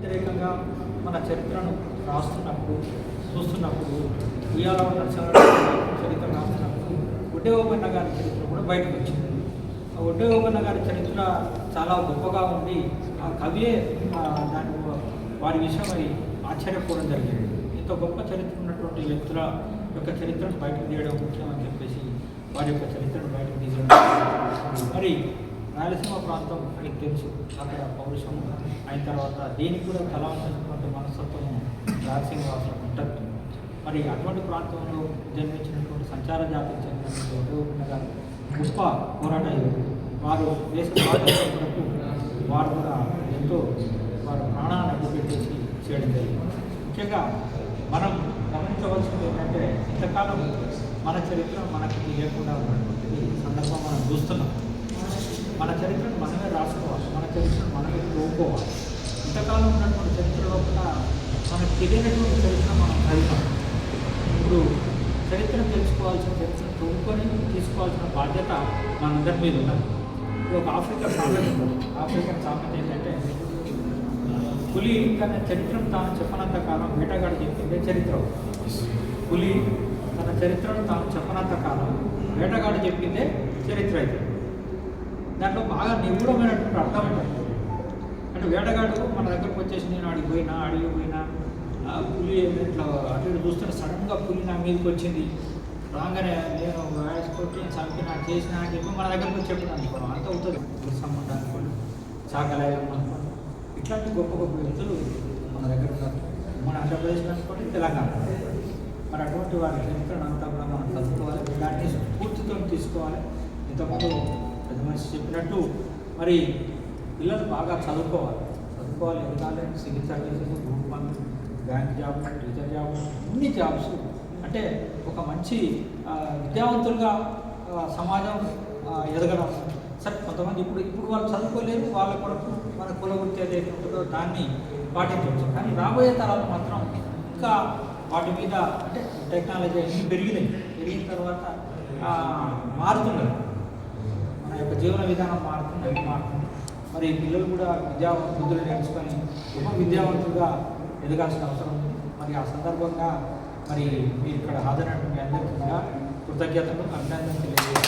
వ్యతిరేకంగా మన చరిత్రను రాస్తున్నప్పుడు చూస్తున్నప్పుడు ఇవాళ ఉన్న చరిత్ర రాస్తున్నప్పుడు ఒడ్డే గారి చరిత్ర కూడా బయటకు వచ్చింది. ఆ ఒడ్డే గారి చరిత్ర చాలా గొప్పగా ఉంది. ఆ కవియే దాని వారి విషయమై ఆశ్చర్యపోవడం జరిగింది. ఇంత గొప్ప చరిత్ర ఉన్నటువంటి వ్యక్తుల యొక్క చరిత్రను బయటకు తీయడం ముఖ్యమని చెప్పేసి వారి యొక్క చరిత్రను బయటకు తీయడం మరి రాయలసీమ ప్రాంతం మీకు తెలుసు. అక్కడ పౌరుషం అయిన తర్వాత దీనికి కూడా కళావంతమైనటువంటి మనస్తత్వం రాయలసీమ రాష్ట్రం ఉంటుంది మరి అటువంటి ప్రాంతంలో జన్మించినటువంటి సంచార జాతికి చెందినటువంటి ఉద్యోగులు గారు గొప్ప పోరాట వారు దేశ వారు కూడా ఎంతో వారు ప్రాణాలను అడ్డుపెట్టేసి చేయడం జరిగింది. ముఖ్యంగా మనం గమనించవలసింది ఏంటంటే ఇంతకాలం మన చరిత్ర మనకి తెలియకుండా ఉన్నటువంటి సందర్భం మనం చూస్తున్నాం. చరిత్ర మన మనమే కోరుకోవాలి ఇంతకాలం ఉన్నటువంటి చరిత్రలో కూడా మనకు తెలియనటువంటి చరిత్ర మనం కలిపాం ఇప్పుడు చరిత్రను తెలుసుకోవాల్సిన చరిత్ర తోడుకొని తీసుకోవాల్సిన బాధ్యత మనందరి మీద ఉన్నది. ఇప్పుడు ఒక ఆఫ్రికన్ సామెత ఆఫ్రికన్ సామెత ఏంటంటే పులి తన చరిత్రను తాను చెప్పనంత కాలం వేటగాడు చెప్పిందే చరిత్ర. పులి తన చరిత్రను తాను చెప్పనంత కాలం వేటగాడు చెప్పిందే చరిత్ర అయితే దాంట్లో బాగా నిగూఢమైనటువంటి అర్థం ఏంటంటే అంటే వేటగాడు మన దగ్గరకు వచ్చేసి నేను అడిగి పోయినా అడిగి పోయినా ఆ పులి ఇట్లా అటు ఇటు చూస్తే సడన్గా పులి నా మీదకి వచ్చింది. రాగానే నేను వేసుకొచ్చి కొట్టి నాకు చేసినా అని చెప్పి మన దగ్గరకు వచ్చి చెప్పిన అంత అవుతుంది సంబంధం అనుకోండి చాకలాయం అనుకోండి ఇట్లాంటి గొప్ప గొప్ప వ్యక్తులు మన దగ్గర ఉన్నారు. మన ఆంధ్రప్రదేశ్ అనుకోండి తెలంగాణ మరి అటువంటి వారి చరిత్రను అంతా మనం చదువుకోవాలి. దాన్ని స్ఫూర్తితో తీసుకోవాలి. ఇంతకుముందు పెద్ద మనిషి చెప్పినట్టు మరి పిల్లలు బాగా చదువుకోవాలి. చదువుకోవాలి ఎదగాలి civil services group one bank job teacher job అన్ని జాబ్స్. అంటే ఒక మంచి విద్యావంతులుగా సమాజం ఎదగడం. సరే కొంతమంది ఇప్పుడు ఇప్పుడు వాళ్ళు చదువుకోలేరు వాళ్ళ కొరకు మన కులవృత్తి ఏదైతే ఉంటుందో దాన్ని పాటించవచ్చు. కానీ రాబోయే తరాలు మాత్రం ఇంకా వాటి మీద అంటే టెక్నాలజీ అన్నీ పెరిగినాయి. పెరిగిన తర్వాత మారుతున్నారు. యొక్క జీవన విధానం మారుతుంది అవి మారుతుంది. మరి పిల్లలు కూడా విద్యా బుద్ధులు నేర్చుకొని గొప్ప విద్యావంతులుగా ఎదగాల్సిన అవసరం ఉంది. మరి ఆ సందర్భంగా మరి మీరు ఇక్కడ హాజరైనటువంటి అందరికీ కూడా కృతజ్ఞతలు అభినందన తెలియజేస్తున్నాను